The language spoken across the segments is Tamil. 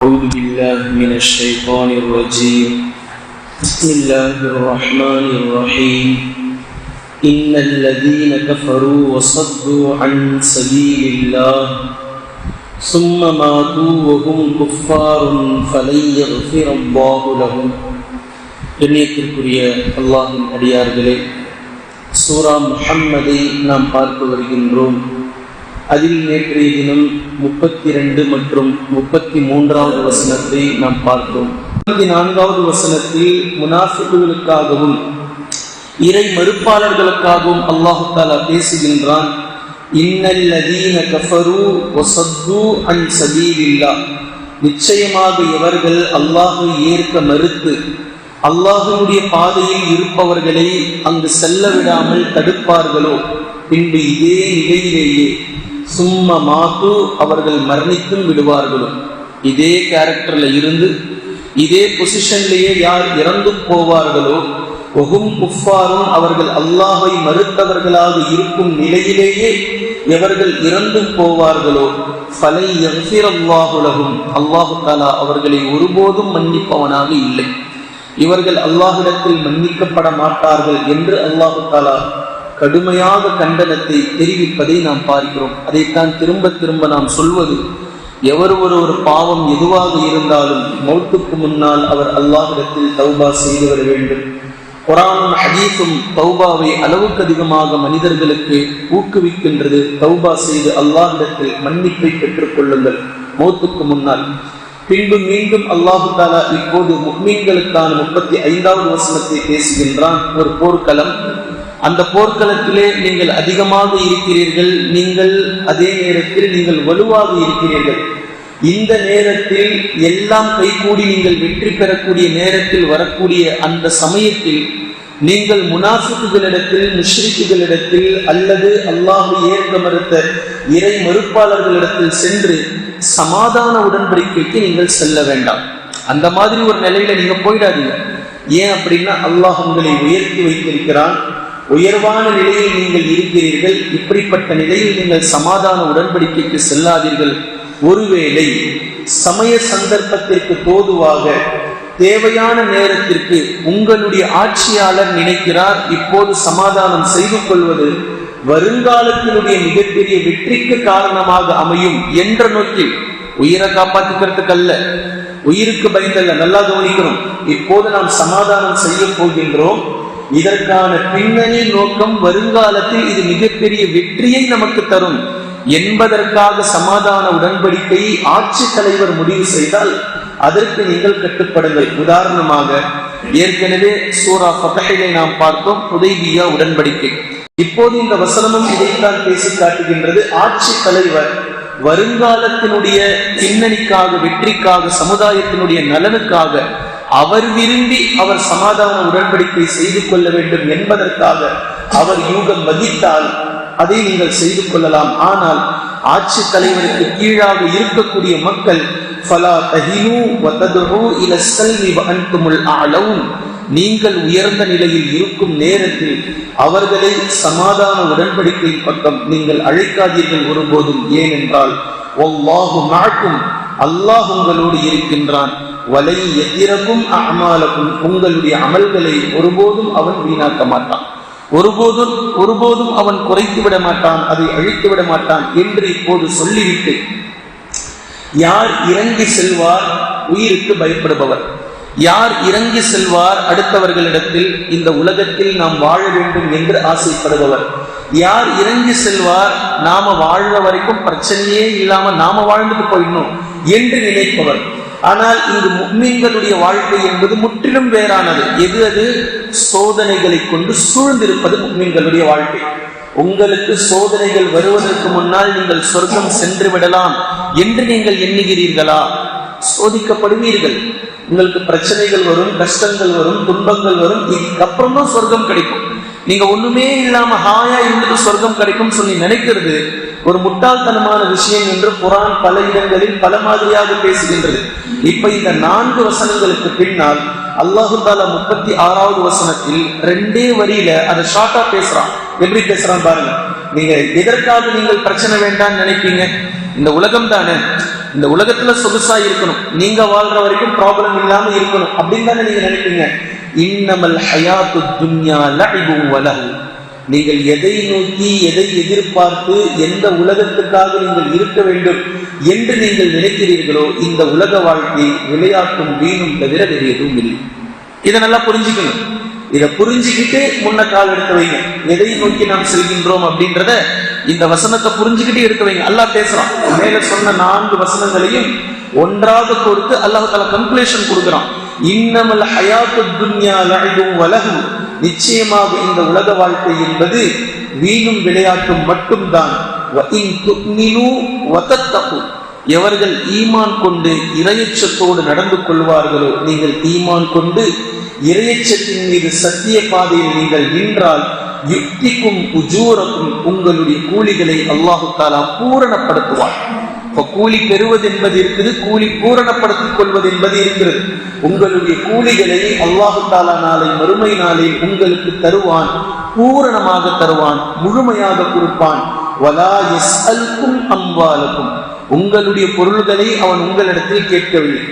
أعوذ بالله من الشيطان الرجيم بسم الله الرحمن الرحيم إن الذين كفروا وصدوا عن سبيل الله ثم ماتوا وهم كفار فلن يغفر الله لهم கண்ணியத்திற்குரிய அல்லாஹின் அடியார்களே சூரா முஹம்மதை நாம் பார்த்து வருகின்றோம் அதில் நேற்றைய தினம் முப்பத்தி ரெண்டு மற்றும் முப்பத்தி மூன்றாவது வசனத்தை நாம் பார்த்தோம். முப்பத்தி நான்காவது வசனத்தில் முனாஃபிக்குகளுக்காகவும் இறை மறுப்பாளர்களுக்காகவும் அல்லாஹு தாலா பேசுகின்றான். இன்னல்லதீன கஃபரு வசத்து அன் சபீலில்லா நிச்சயமாக இவர்கள் அல்லாஹை ஏற்க மறுத்து அல்லாஹுடைய பாதையில் இருப்பவர்களை அங்கு செல்ல விடாமல் தடுப்பார்களோ? பின்பு இதே நிலையிலேயே சும்ம மாத்து அவர்கள் மரணித்தும் விடுவார்களோ? இதே கேரக்டர்ல இருந்து இதே பொசிஷன்லேயே யார் இறந்து போவார்களோ? ஒகும் குஃபாரும் அவர்கள் அல்லாஹை மறுத்தவர்களாக இருக்கும் நிலையிலேயே எவர்கள் இறந்து போவார்களோ? ஃபலை அல்லாஹுலகும் அல்லாஹு தாலா அவர்களை ஒருபோதும் மன்னிப்பவனாக இல்லை. இவர்கள் அல்லாஹிடத்தில் மன்னிக்கப்பட மாட்டார்கள் என்று அல்லாஹு தாலா கடுமையாக கண்டனத்தை தெரிவிப்பதை நாம் பார்க்கிறோம். அதைத்தான் திரும்ப திரும்ப நாம் சொல்வது எவர் ஒரு ஒரு பாவம் எதுவாக இருந்தாலும் மௌத்துக்கு முன்னால் அவர் அல்லாஹிடத்தில் தௌபா செய்து வர வேண்டும். குரானும் ஹதீஸும் தௌபாவை அளவுக்கு அதிகமாக மனிதர்களுக்கு ஊக்குவிக்கின்றது. தௌபா செய்து அல்லாஹிடத்தில் மன்னிப்பை பெற்றுக் கொள்ளுங்கள் மௌத்துக்கு முன்னால். பின்பு மீண்டும் அல்லாஹு தாலா இப்போது முக்மீன்களுக்கான முப்பத்தி ஐந்தாவது வசனத்தை பேசுகின்றான். ஒரு போர்க்களம். அந்த போர்க்களத்திலே நீங்கள் அதிகமாக இருக்கிறீர்கள் நீங்கள் அதே நேரத்தில் நீங்கள் வலுவாக இருக்கிறீர்கள். இந்த நேரத்தில் எல்லாம் கைகூடி நீங்கள் வெற்றி பெறக்கூடிய நேரத்தில் வரக்கூடிய அந்த சமயத்தில் நீங்கள் முனாஃபிக்குகளிடத்தில் முஷ்ரிக்குகளிடத்தில் அல்லது அல்லாஹு ஏற்க மறுத்த இறை மறுப்பாளர்களிடத்தில் சென்று சமாதான உடன்படிக்கைக்கு நீங்கள் செல்ல வேண்டாம். அந்த மாதிரி ஒரு நிலையில நீங்க போயிடாதீங்க. ஏன் அப்படின்னா அல்லாஹ் உங்களை உயர்த்தி வைத்திருக்கிறான். உயர்வான நிலையில் நீங்கள் இருக்கிறீர்கள் இப்படிப்பட்ட நிலையில் நீங்கள் சமாதான உடன்படிக்கைக்கு செல்லாதீர்கள். ஒருவேளை சமய சந்தர்ப்பத்திற்கு தோதுவாக தேவையான நேரத்திற்கு உங்களுடைய ஆட்சியாளர் நினைக்கிறார் இப்போது சமாதானம் செய்து கொள்வது வருங்காலத்தினுடைய மிகப்பெரிய வெற்றிக்கு காரணமாக அமையும் என்ற நோக்கில் உயிரை காப்பாற்றிக்கிறதுக்கு அல்ல உயிருக்கு பயந்தல்ல நல்லா கவனிக்கணும். இப்போது நாம் சமாதானம் செய்ய போகின்றோம். இதற்கான பின்னணி நோக்கம் வருங்காலத்தில் இது மிகப்பெரிய வெற்றியை நமக்கு தரும். என்பதற்காக சமாதான உடன்படிக்கை ஆட்சி தலைவர் முடிவு செய்தால் அதற்கு நீங்கள் கட்டுப்படுங்கள். உதாரணமாக ஏற்கனவே சூரா பகலை நாம் பார்த்தோம் உதய்வியா உடன்படிக்கை. இப்போது இந்த வசனமும் இதைத்தான் பேசி காட்டுகின்றது. ஆட்சி தலைவர் வருங்காலத்தினுடைய பின்னணிக்காக வெற்றிக்காக சமுதாயத்தினுடைய நலனுக்காக அவர் விரும்பி அவர் சமாதான உடன்படிக்கை செய்து கொள்ள வேண்டும் என்பதற்காக அவர் யூகம் மதித்தால் அதை நீங்கள் செய்து கொள்ளலாம். ஆனால் ஆட்சி தலைவருக்கு கீழாக இருக்கக்கூடிய மக்கள் ஃபலா தஹினு வததுஉ இல ஸல்மி வஅன்துமுல் அலவுன் நீங்கள் உயர்ந்த நிலையில் இருக்கும் நேரத்தில் அவர்களை சமாதான உடன்படிக்கை பக்கம் நீங்கள் அழைக்காதீர்கள் ஒருபோதும். ஏனென்றால் ஒவ்வாகும் மாக்கும் அல்லாஹ் உங்களோடு இருக்கின்றான். வலை எதிரக்கும் அமாலக்கும் உங்களுடைய அமல்களை ஒருபோதும் அவன் வீணாக்க மாட்டான். ஒருபோதும் ஒருபோதும் அவன் குறைத்து விட மாட்டான் அதை அழித்து விட மாட்டான் என்று இப்போது சொல்லிவிட்டு யார் இறங்கி செல்வார் உயிருக்கு பயப்படுபவர். யார் இறங்கி செல்வார் அடுத்தவர்களிடத்தில் இந்த உலகத்தில் நாம் வாழ வேண்டும் என்று ஆசைப்படுபவர். யார் இறங்கி செல்வார் நாம வாழ்ற வரைக்கும் பிரச்சனையே இல்லாம நாம வாழ்ந்துட்டு போயிடணும் என்று நினைப்பவர். ஆனால் இங்கு மீன்களுடைய வாழ்க்கை என்பது முற்றிலும் வேறானது. எது அது? சோதனைகளை கொண்டு சூழ்ந்திருப்பது மீன்களுடைய வாழ்க்கை. உங்களுக்கு சோதனைகள் வருவதற்கு முன்னால் நீங்கள் சொர்க்கம் சென்று விடலாம் என்று நீங்கள் எண்ணுகிறீர்களா? சோதிக்கப்படுவீர்கள். உங்களுக்கு பிரச்சனைகள் வரும் கஷ்டங்கள் வரும் துன்பங்கள் வரும் இதுக்கப்புறம் தான் சொர்க்கம் கிடைக்கும். நீங்க ஒண்ணுமே இல்லாம ஹாயா இருந்துட்டு சொர்க்கம் கிடைக்கும் சொல்லி நினைக்கிறது ஒரு முட்டாள்தனமான விஷயம் என்று குரான் பல இடங்களில் பல மாதிரியாக பேசுகின்றது. இப்ப இந்த நான்கு வசனங்களுக்கு பின்னால் அல்லாஹு தாலா முப்பத்தி ஆறாவது வசனத்தில் ரெண்டே வரியில அதை ஷார்ட்டா பேசுறான். எப்படி பேசுறான் பாருங்க. நீங்க எதற்காக நீங்கள் பிரச்சனை வேண்டாம்னு நினைப்பீங்க? இந்த உலகம் தானே. இந்த உலகத்துல சொகுசா இருக்கணும். நீங்க வாழ்ற வரைக்கும் ப்ராப்ளம் இல்லாம இருக்கணும். அப்படின்னு தானே நீங்க நினைப்பீங்க. இன்னமல் ஹயாத்து துன்யா லஇபு வலஹு. நீங்கள் எதை நோக்கி எதை எதிர்பார்த்து எந்த உலகத்துக்காக நீங்கள் இருக்க வேண்டும் என்று நீங்கள் நினைக்கிறீர்களோ இந்த உலக வாழ்க்கை விளையாட்டும் வீணும் தவிர வேறு எதுவும் இல்லை. இதை நல்லா புரிஞ்சுக்கணும். இதை புரிஞ்சுக்கிட்டு முன்ன கால் எடுத்து வைங்க. எதை நோக்கி நாம் செல்கின்றோம் அப்படின்றத இந்த வசனத்தை புரிஞ்சுக்கிட்டு எடுக்க வைங்க. அல்லாஹ் பேசுறான். மேல சொன்ன நான்கு வசனங்களையும் ஒன்றாக கொடுத்து அல்லாஹால கன்குலேஷன் கொடுக்குறான். இன்னமல் ஹயாத்து துன்யா லஹும் வலகும் நிச்சயமாக இந்த உலக வாழ்க்கை என்பது வீணும் விளையாட்டும் மட்டும்தான். எவர்கள் ஈமான் கொண்டு இரையச்சத்தோடு நடந்து கொள்வார்களோ நீங்கள் ஈமான் கொண்டு இரையச்சத்தின் மீது சத்திய பாதையில் நீங்கள் நின்றால் யுக்திக்கும் உஜூரக்கும் உங்களுடைய கூலிகளை அல்லாஹு தாலா பூரணப்படுத்துவார் கூலி பெறுவது என்பது இருக்குது கூலி பூரணப்படுத்திக் கொள்வது என்பது இருக்கிறது. உங்களுடைய கூலிகளை அல்லாஹு தாலா நாளை மறுமை நாளை உங்களுக்கு தருவான் பூரணமாக தருவான் முழுமையாக கொடுப்பான். அம்பாலுக்கும் உங்களுடைய பொருள்களை அவன் உங்களிடத்தில் கேட்கவில்லை.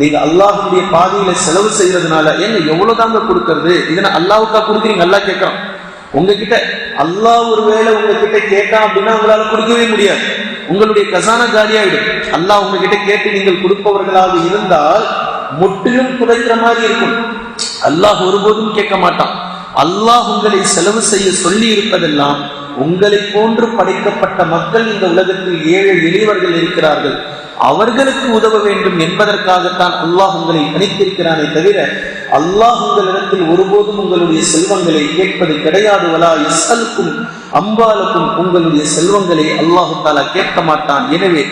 நீங்க அல்லாஹுடைய பாதையில செலவு செய்யறதுனால ஏங்க எவ்வளவுதாங்க கொடுக்கறது? இதனை அல்லாவுக்கா கொடுக்குறீங்க? அல்லா கேட்கறான். உங்ககிட்ட அல்லாஹ் ஒருவேளை உங்ககிட்ட கேட்டான் அப்படின்னா உங்களால கொடுக்கவே முடியாது. உங்களுடைய கசான காலியாயிடும். அல்லாஹ் உங்ககிட்ட கேட்டு நீங்கள் கொடுப்பவர்களாக இருந்தால் முற்றிலும் குறைக்கிற மாதிரி இருக்கும். அல்லாஹ் ஒருபோதும் கேட்க மாட்டான். அல்லாஹ் உங்களை செலவு செய்ய சொல்லி இருப்பதெல்லாம் உங்களை போன்று படைக்கப்பட்ட மக்கள் இந்த உலகத்தில் ஏழை எளியவர்கள் இருக்கிறார்கள். அவர்களுக்கு உதவ வேண்டும் என்பதற்காகத்தான் அல்லாஹ் உங்களை அணித்திருக்கிறானே தவிர அல்லாஹ் உங்களிடத்தில் ஒருபோதும் உங்களுடைய செல்வங்களை கேட்பது கிடையாது. வலா இசலுக்கும் அம்பாலுக்கும் உங்களுடைய செல்வங்களை அல்லாஹு தாலா கேட்க மாட்டான். எனவே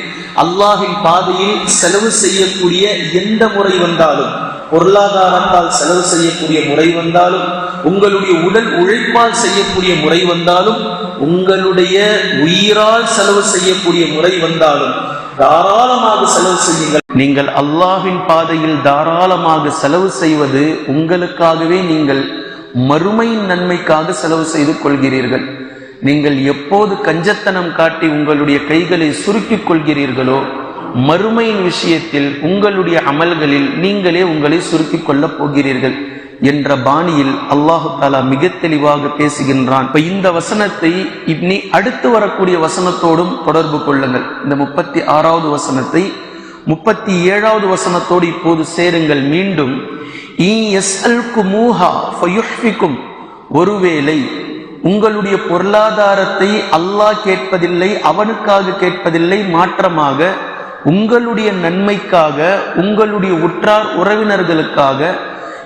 அல்லாஹின் பாதையில் செலவு செய்யக்கூடிய எந்த முறை வந்தாலும் பொருளாதாரத்தால் செலவு செய்யக்கூடிய முறை வந்தாலும் உங்களுடைய உடல் உழைப்பால் செய்யக்கூடிய முறை வந்தாலும் உங்களுடைய உயிரால் செலவு செய்யக்கூடிய முறை வந்தாலும் தாராளமாக செலவு செய்யுங்கள். நீங்கள் அல்லாஹின் பாதையில் தாராளமாக செலவு செய்வது உங்களுக்காகவே நீங்கள் மறுமையின் நன்மைக்காக செலவு செய்து கொள்கிறீர்கள். நீங்கள் எப்போது கஞ்சத்தனம் காட்டி உங்களுடைய கைகளை சுருக்கிக் கொள்கிறீர்களோ மறுமையின் விஷயத்தில் உங்களுடைய அமல்களில் நீங்களே உங்களை சுருக்கிக் கொள்ளப் போகிறீர்கள். என்ற பாணியில் அல்லாஹு தாலா மிக தெளிவாக பேசுகின்றான். இப்ப இந்த வசனத்தை இப்னி அடுத்து வரக்கூடிய வசனத்தோடும் தொடர்பு கொள்ளுங்கள். இந்த முப்பத்தி ஆறாவது வசனத்தை முப்பத்தி ஏழாவது வசனத்தோடு இப்போது சேருங்கள். மீண்டும் ஒருவேளை உங்களுடைய பொருளாதாரத்தை அல்லாஹ் கேட்பதில்லை அவனுக்காக கேட்பதில்லை மாற்றமாக உங்களுடைய நன்மைக்காக உங்களுடைய உற்றார் உறவினர்களுக்காக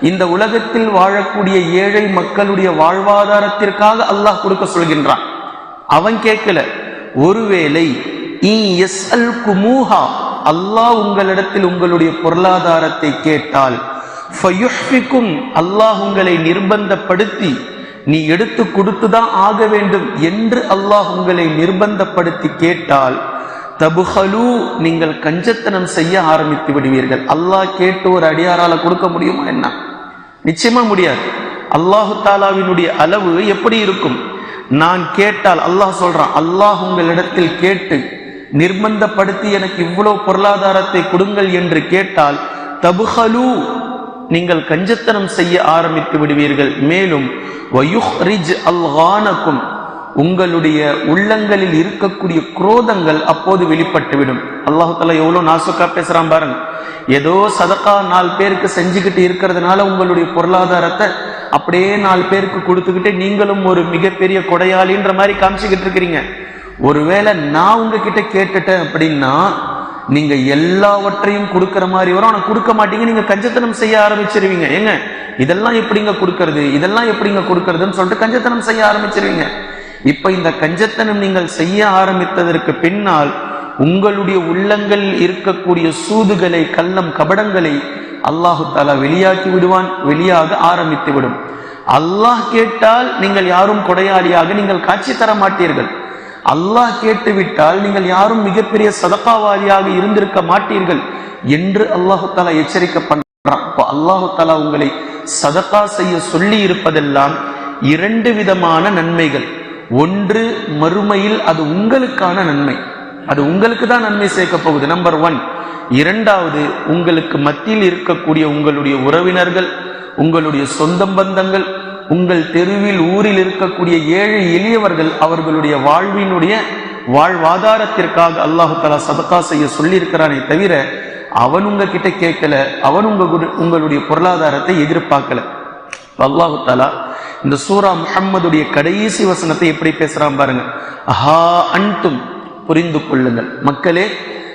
இந்த உலகத்தில் வாழக்கூடிய ஏழை மக்களுடைய வாழ்வாதாரத்திற்காக அல்லாஹ் கொடுக்க சொல்கின்றான். அவன் கேட்கல ஒருவேளை அல்லாஹ் உங்களிடத்தில் உங்களுடைய பொருளாதாரத்தை கேட்டால் அல்லாஹ் உங்களை நிர்பந்தப்படுத்தி நீ எடுத்து கொடுத்துதான் ஆக வேண்டும் என்று அல்லாஹ் உங்களை நிர்பந்தப்படுத்தி கேட்டால் தபுஹலு நீங்கள் கஞ்சத்தனம் செய்ய ஆரம்பித்து விடுவீர்கள். அல்லாஹ் கேட்டு ஒரு அடியாரால கொடுக்க முடியுமா என்ன? நிச்சயமா முடியாது. அல்லாஹு தாலாவினுடைய அளவு எப்படி இருக்கும்? நான் கேட்டால் அல்லாஹ் சொல்றான் அல்லாஹ் உங்களிடத்தில் கேட்டு நிர்பந்தப்படுத்தி எனக்கு இவ்வளவு பொருளாதாரத்தை கொடுங்கள் என்று கேட்டால் தபுஹலு நீங்கள் கஞ்சத்தனம் செய்ய ஆரம்பித்து விடுவீர்கள். மேலும் வயுஹ்ரிஜ் அல்ஹானக்கும் உங்களுடைய உள்ளங்களில் இருக்கக்கூடிய குரோதங்கள் அப்போது வெளிப்பட்டுவிடும். அல்லாஹு தாலா எவ்வளவு நாசுக்கா பேசுகிறான் பாருங்க. ஏதோ சதக்கா நாலு பேருக்கு செஞ்சுக்கிட்டு இருக்கிறதுனால உங்களுடைய பொருளாதாரத்தை அப்படியே நாலு பேருக்கு கொடுத்துக்கிட்டு நீங்களும் ஒரு மிகப்பெரிய கொடையாளின்ற மாதிரி காமிச்சுக்கிட்டு இருக்கிறீங்க. ஒருவேளை நான் உங்ககிட்ட கேட்டுட்டேன் அப்படின்னா நீங்க எல்லாவற்றையும் கொடுக்கற மாதிரி வரும். ஆனா கொடுக்க மாட்டீங்க நீங்க கஞ்சத்தனம் செய்ய ஆரம்பிச்சிருவீங்க. ஏங்க இதெல்லாம் எப்படிங்க கொடுக்கறது? இதெல்லாம் எப்படிங்க கொடுக்கறதுன்னு சொல்லிட்டு கஞ்சத்தனம் செய்ய ஆரம்பிச்சிருவீங்க. இப்ப இந்த கஞ்சத்தனம் நீங்கள் செய்ய ஆரம்பித்ததற்கு பின்னால் உங்களுடைய உள்ளங்கள் இருக்கக்கூடிய சூதுகளை கள்ளம் கபடங்களை அல்லாஹு தாலா வெளியாக்கி விடுவான் வெளியாக ஆரம்பித்து விடும். அல்லாஹ் கேட்டால் நீங்கள் யாரும் கொடையாளியாக நீங்கள் காட்சி தர மாட்டீர்கள். அல்லாஹ் கேட்டு விட்டால் நீங்கள் யாரும் மிகப்பெரிய சதப்பாவாதியாக இருந்திருக்க மாட்டீர்கள் என்று அல்லாஹு தாலா எச்சரிக்கை பண்றான் இப்போ அல்லாஹு தாலா உங்களை சதக்கா செய்ய சொல்லி இருப்பதெல்லாம் இரண்டு விதமான நன்மைகள். ஒன்று மறுமையில் அது உங்களுக்கான நன்மை. அது உங்களுக்கு தான் நன்மை சேர்க்க போகுது நம்பர் ஒன் இரண்டாவது உங்களுக்கு மத்தியில் இருக்கக்கூடிய உங்களுடைய உறவினர்கள் உங்களுடைய சொந்தம் பந்தங்கள் உங்கள் தெருவில் ஊரில் இருக்கக்கூடிய ஏழை எளியவர்கள் அவர்களுடைய வாழ்வினுடைய வாழ்வாதாரத்திற்காக அல்லாஹு தலா சதக்கா செய்ய சொல்லியிருக்கிறானே தவிர அவன் உங்ககிட்ட கேட்கல அவன் உங்க குரு- உங்களுடைய பொருளாதாரத்தை எதிர்பார்க்கல. அல்லாஹு தாலா இந்த சூரா முகம்மதுடைய கடைசி வசனத்தை எப்படி பேசுறான் பாருங்க. ஹா அன்தும் புரிந்து கொள்ளுங்கள். மக்களே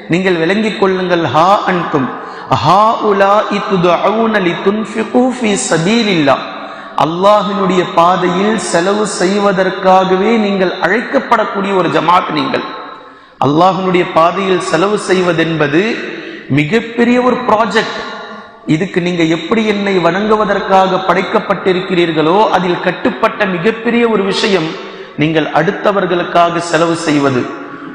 நீங்கள் விளங்கிக் கொள்ளுங்கள். ஹா அன்தும். ஹா உலா இத்துதுஅவுன லிதுன்ஃபிகு ஃபீ சபீலில்லாஹ் அல்லாஹினுடைய பாதையில் செலவு செய்வதற்காகவே நீங்கள் அழைக்கப்படக்கூடிய ஒரு ஜமாத் நீங்கள். அல்லாஹினுடைய பாதையில் செலவு செய்வதென்பது மிகப்பெரிய ஒரு ப்ராஜெக்ட் இதுக்கு நீங்க எப்படி என்னை வணங்குவதற்காக படைக்கப்பட்டிருக்கிறீர்களோ அதில் கட்டுப்பட்ட மிகப்பெரிய ஒரு விஷயம் நீங்கள் அடுத்தவர்களுக்காக செலவு செய்வது.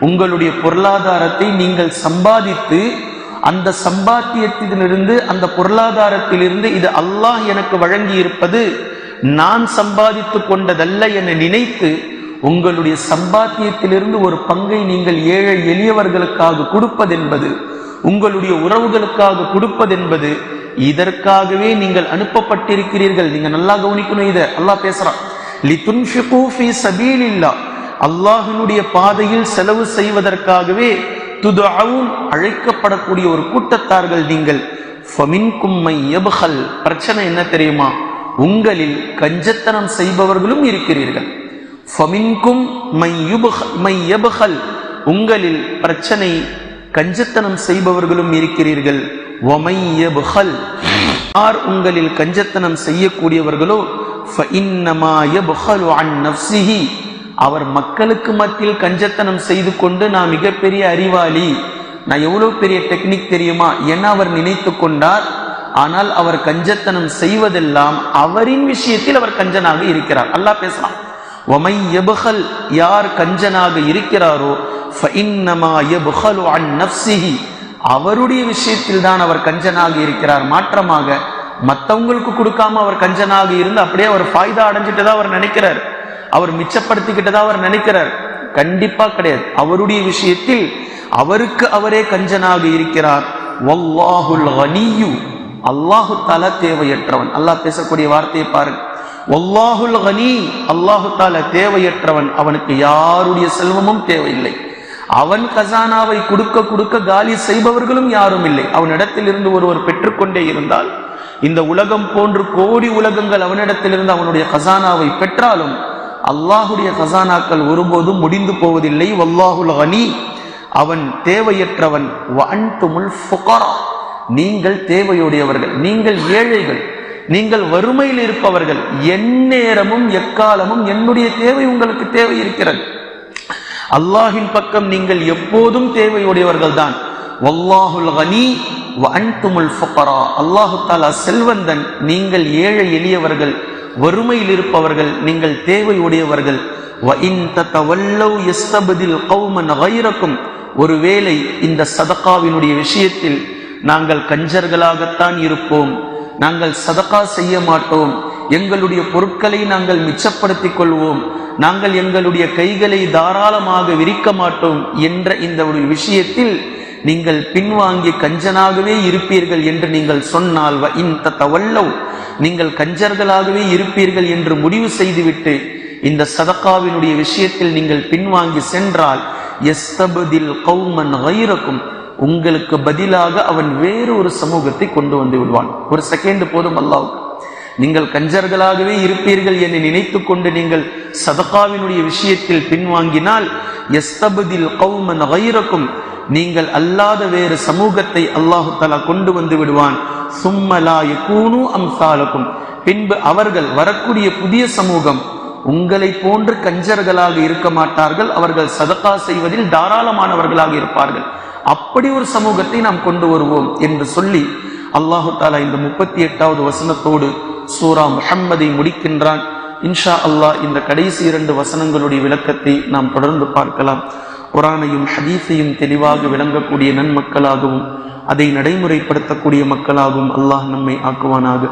உங்களுடைய பொருளாதாரத்தை நீங்கள் சம்பாதித்து அந்த சம்பாத்தியத்திலிருந்து அந்த பொருளாதாரத்திலிருந்து இது அல்லாஹ் எனக்கு வழங்கி இருப்பது நான் சம்பாதித்து கொண்டதல்ல என நினைத்து உங்களுடைய சம்பாத்தியத்திலிருந்து ஒரு பங்கை நீங்கள் ஏழை எளியவர்களுக்காக கொடுப்பதென்பது உங்களுடைய உறவுகளுக்காக கொடுப்பதென்பது இதற்காகவே நீங்கள் அனுப்பப்பட்டிருக்கிறீர்கள். நீங்க நல்லா கவனிக்கணும் இதை. அல்லாஹ் பேசுறான். லிதுன்ஃபிகு சபீலில்லாஹ். பாதையில் செலவு செய்வதற்காகவே துதுஅவுன் அழைக்கப்படக்கூடிய ஒரு கூட்டத்தார்கள் நீங்கள். ஃபமின்கும் மை பிரச்சனை என்ன தெரியுமா? உங்களில் கஞ்சத்தனம் செய்பவர்களும் இருக்கிறீர்கள். ஃபமின்கும் மை மை யப்ஹல். உங்களில் பிரச்சனை கஞ்சத்தனம் செய்பவர்களும் இருக்கிறீர்கள். யார் உங்களில் கஞ்சத்தனம் செய்யக்கூடியவர்களோ அவர் மக்களுக்கு மத்தியில் கஞ்சத்தனம் செய்து கொண்டு நான் மிகப்பெரிய அறிவாளி. நான் எவ்வளவு பெரிய டெக்னிக் தெரியுமா என அவர் நினைத்து கொண்டார். ஆனால் அவர் கஞ்சத்தனம் செய்வதெல்லாம் அவரின் விஷயத்தில் அவர் கஞ்சனாக இருக்கிறார். அல்லாஹ் பேசலாம் ஒமை எபுகல் யார் கஞ்சனாக இருக்கிறாரோ அவருடைய விஷயத்தில் தான் அவர் கஞ்சனாக இருக்கிறார். மாற்றமாக மற்றவங்களுக்கு கொடுக்காம அவர் கஞ்சனாக இருந்து அப்படியே அவர் ஃபாய்தா அடைஞ்சிட்டதா அவர் நினைக்கிறார். அவர் மிச்சப்படுத்திக்கிட்டதா அவர் நினைக்கிறார். கண்டிப்பா கிடையாது. அவருடைய விஷயத்தில் அவருக்கு அவரே கஞ்சனாக இருக்கிறார். அல்லாஹு தாலா தேவையற்றவன். அல்லாஹ் பேசக்கூடிய வார்த்தையை பாருங்க. வல்லாஹுல் ஹனி அல்லாஹு தாலா தேவையற்றவன். அவனுக்கு யாருடைய செல்வமும் தேவையில்லை. அவன் கசானாவை கொடுக்க கொடுக்க காலி செய்பவர்களும் யாரும் இல்லை. அவனிடத்தில் இருந்து ஒருவர் பெற்றுக்கொண்டே இருந்தால் இந்த உலகம் போன்று கோடி உலகங்கள் அவனிடத்திலிருந்து அவனுடைய கசானாவை பெற்றாலும் அல்லாஹுடைய கசானாக்கள் ஒருபோதும் முடிந்து போவதில்லை. வல்லாஹுல் அனி அவன் தேவையற்றவன். நீங்கள் தேவையுடையவர்கள் நீங்கள் ஏழைகள் நீங்கள் வறுமையில் இருப்பவர்கள். எந்நேரமும் எக்காலமும் என்னுடைய தேவை உங்களுக்கு தேவை இருக்கிறது அல்லாஹின் பக்கம் நீங்கள் எப்போதும் தேவையுடையவர்கள் தான் வல்லாஹுல் கனி வஅன்துமுல் ஃபுகரா. அல்லாஹு தஆலா செல்வந்தன் நீங்கள் ஏழை எளியவர்கள் வறுமையில் இருப்பவர்கள் நீங்கள் தேவையுடையவர்கள். வ ஒருவேளை இந்த சதக்காவினுடைய விஷயத்தில் நாங்கள் கஞ்சர்களாகத்தான் இருப்போம். நாங்கள் சதக்கா செய்ய மாட்டோம். எங்களுடைய பொருட்களை நாங்கள் மிச்சப்படுத்திக் கொள்வோம் நாங்கள் எங்களுடைய கைகளை தாராளமாக விரிக்க மாட்டோம் என்ற இந்த ஒரு விஷயத்தில் நீங்கள் பின்வாங்கி கஞ்சனாகவே இருப்பீர்கள் என்று நீங்கள் சொன்னால் வ இந்த தவல்லவ் நீங்கள் கஞ்சர்களாகவே இருப்பீர்கள் என்று முடிவு செய்துவிட்டு இந்த சதக்காவினுடைய விஷயத்தில் நீங்கள் பின்வாங்கி சென்றால் எஸ்தபதில் கௌமன் வைரக்கும் உங்களுக்கு பதிலாக அவன் வேறு ஒரு சமூகத்தை கொண்டு வந்து விடுவான். ஒரு செகண்ட் போதும் அல்லாவுக்கு நீங்கள் கஞ்சர்களாகவே இருப்பீர்கள் என்று நினைத்து கொண்டு நீங்கள் சதகாவினுடைய விஷயத்தில் பின்வாங்கினால் எஸ்தபதில் கௌமன் கைரக்கும். நீங்கள் அல்லாத வேறு சமூகத்தை அல்லாஹு தலா கொண்டு வந்து விடுவான். சும்மலா யகூனு அம்சாலக்கும் பின்பு அவர்கள் வரக்கூடிய புதிய சமூகம் உங்களை போன்று கஞ்சர்களாக இருக்க மாட்டார்கள். அவர்கள் சதக்கா செய்வதில் தாராளமானவர்களாக இருப்பார்கள். அப்படி ஒரு சமூகத்தை நாம் கொண்டு வருவோம் என்று சொல்லி அல்லாஹு தாலா இந்த முப்பத்தி எட்டாவது வசனத்தோடு சூரா முஹம்மதை முடிக்கின்றான். இன்ஷா அல்லாஹ் இந்த கடைசி இரண்டு வசனங்களுடைய விளக்கத்தை நாம் தொடர்ந்து பார்க்கலாம். குரானையும் ஹதீஸையும் தெளிவாக விளங்கக்கூடிய நன்மக்களாகவும் அதை நடைமுறைப்படுத்தக்கூடிய மக்களாகவும் அல்லாஹ் நம்மை ஆக்குவானாக.